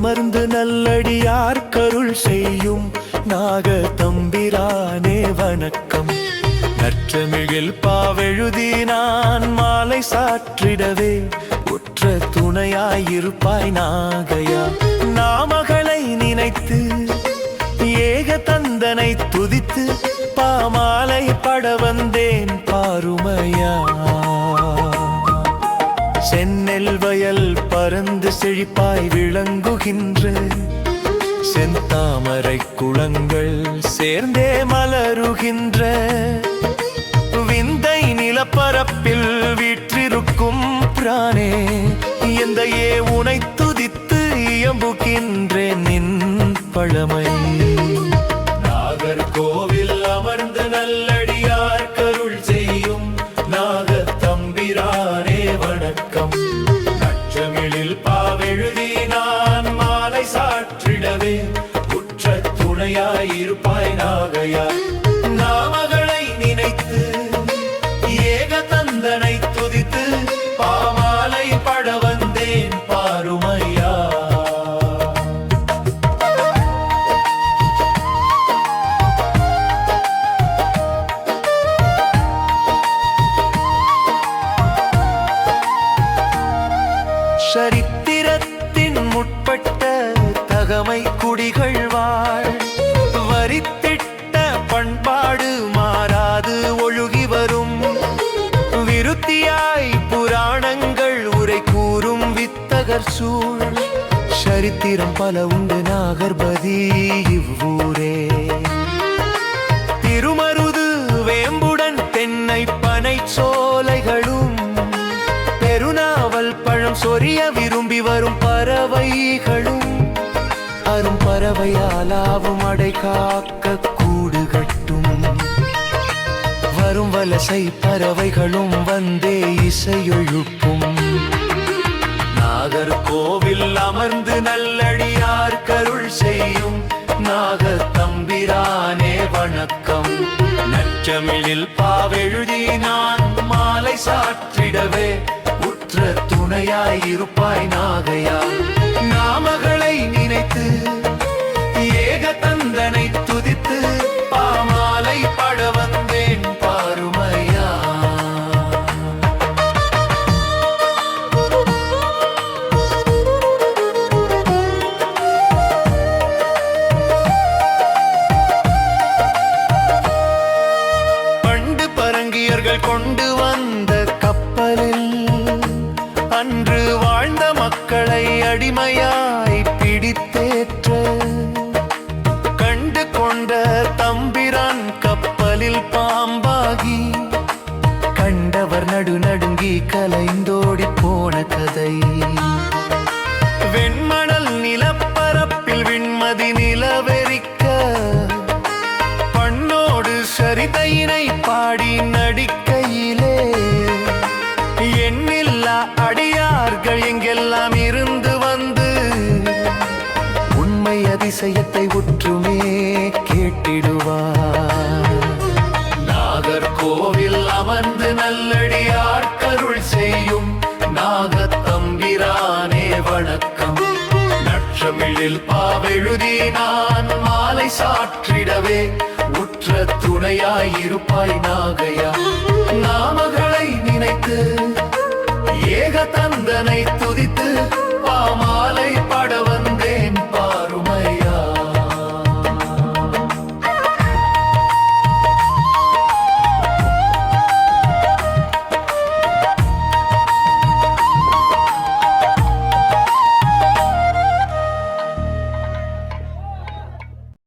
அமர்ந்து நல்லடியார் கருள் செய்யும் நாக தம்பிரானே வணக்கம். நற்றமிழில் பாவெழுதி நான் மாலை சாற்றிடவே உற்ற துணையாயிருப்பாய் நாகையா. நாமகளை நினைத்து ஏக தந்தனை துதித்து பாமாலை பட வந்தேன் பாருமையா. சென்னெல்வ செழிப்பாய் விளங்குகின்ற செந்தாமரை குளங்கள் சேர்ந்தே மலருகின்ற. விந்தை நிலப்பரப்பில் வீற்றிருக்கும் பிரானே எந்த ஏ உனை துதித்து இயம்புகின்றேன் நின் பழமை. துணையாயிருப்பாய் நாகையா? நாமகளை நினைத்து ஏக தந்தனை துதித்து பாமாலை பட வந்தேன் பாருமையா. சரித்திரத்தின் முற்பட்ட தகமை குடிகள் வாழ் விருத்தியாய் புராணங்கள் உரை கூறும் வித்தகர் சூழ். சரித்திரம் பல உண்டு நாகர்பதி இவ்வூரே. திருமருது வேம்புடன் தென்னை பனை சோலைகளும். பெருநாவல் பழம் சொரிய விரும்பி வரும் பறவைகளும். அரும் பறவையாலாவும் அடை காக்க கூடு கட்டும். வரும் வலசை பறவைகளும் வந்தே இசையொழுப்பும். நாகர்கோவில் அமர்ந்து நல்லடியார் கருள் செய்யும் நாக தம்பிரானே வணக்கம். நச்சமிழில் பாவெழுதி நான் மாலை சாற்றிடவே உற்ற துணையாயிருப்பாய் நாகையார் அவர்கள் கொண்டு வந்த கப்பலில் அன்று வாழ்ந்த மக்களை அடிமையாய் பிடித்தேற்ற கண்டு கொண்ட தம்பிரான் கப்பலில் பாம்பாகி கண்டவர் நடு நடுங்கி கலைந்தோடி போன கதை. வெண்மணல் நிலப்பரப்பில் விண்மதி நில சரிதையினை பாடி நடிக்கையிலே. எண்ணில்லா அடியார்கள் எங்கெல்லாம் இருந்து வந்து உண்மை அதிசயத்தை ஒற்றுமே கேட்டிடுவார். நாகர்கோவில் அமர்ந்து நல்லடியாட்கருள் செய்யும் நாகத்தம்பிரானே வணக்கம். நற்றமிழில் பாவெழுதி நான் மாலை சாற்றிடவே துணையாயிருப்பாய் நாகையா? நாமகளை நினைத்து ஏக தந்தனை துதித்து பாமாலை